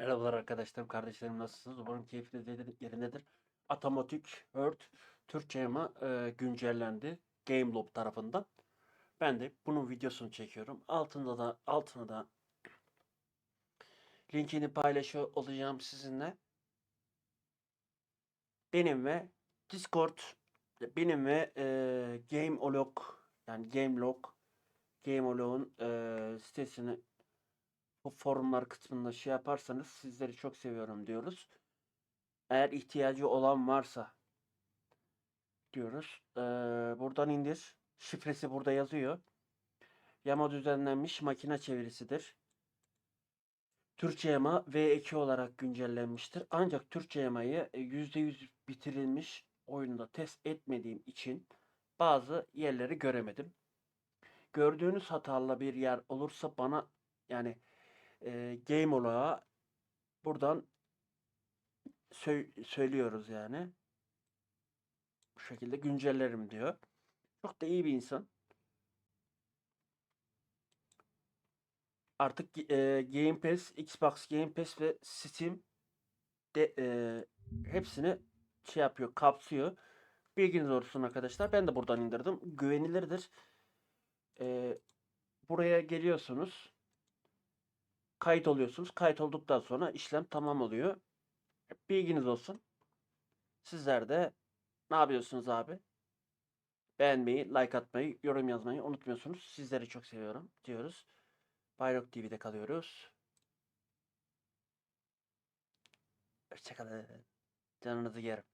Merhabalar arkadaşlarım, kardeşlerim nasılsınız? Umarım keyfiniz yerinde- yerindedir. Automatic Word Türkçe yama e, güncellendi GameLob tarafından. Ben de bunun videosunu çekiyorum. Altında da altına da linkini paylaşıyor olacağım sizinle. Benim ve Discord benim ve e, Gameolog yani Gamelog Gameolog'un e, sitesini bu forumlar kısmında şey yaparsanız sizleri çok seviyorum diyoruz. Eğer ihtiyacı olan varsa diyoruz. Ee, buradan indir. Şifresi burada yazıyor. Yama düzenlenmiş makine çevirisidir. Türkçe yama V2 olarak güncellenmiştir. Ancak Türkçe yamayı e, %100 bitirilmiş oyunda test etmediğim için bazı yerleri göremedim. Gördüğünüz hatalı bir yer olursa bana yani e, game olarak buradan sö- söylüyoruz yani. Bu şekilde güncellerim diyor. Çok da iyi bir insan. Artık e, Game Pass, Xbox Game Pass ve Steam de e, hepsini şey yapıyor, kapsıyor. Bilginiz olsun arkadaşlar. Ben de buradan indirdim. Güvenilirdir. E, buraya geliyorsunuz kayıt oluyorsunuz. Kayıt olduktan sonra işlem tamam oluyor. Bilginiz olsun. Sizler de ne yapıyorsunuz abi? Beğenmeyi, like atmayı, yorum yazmayı unutmuyorsunuz. Sizleri çok seviyorum diyoruz. Bayrok TV'de kalıyoruz. Hoşçakalın. Canınızı yerim.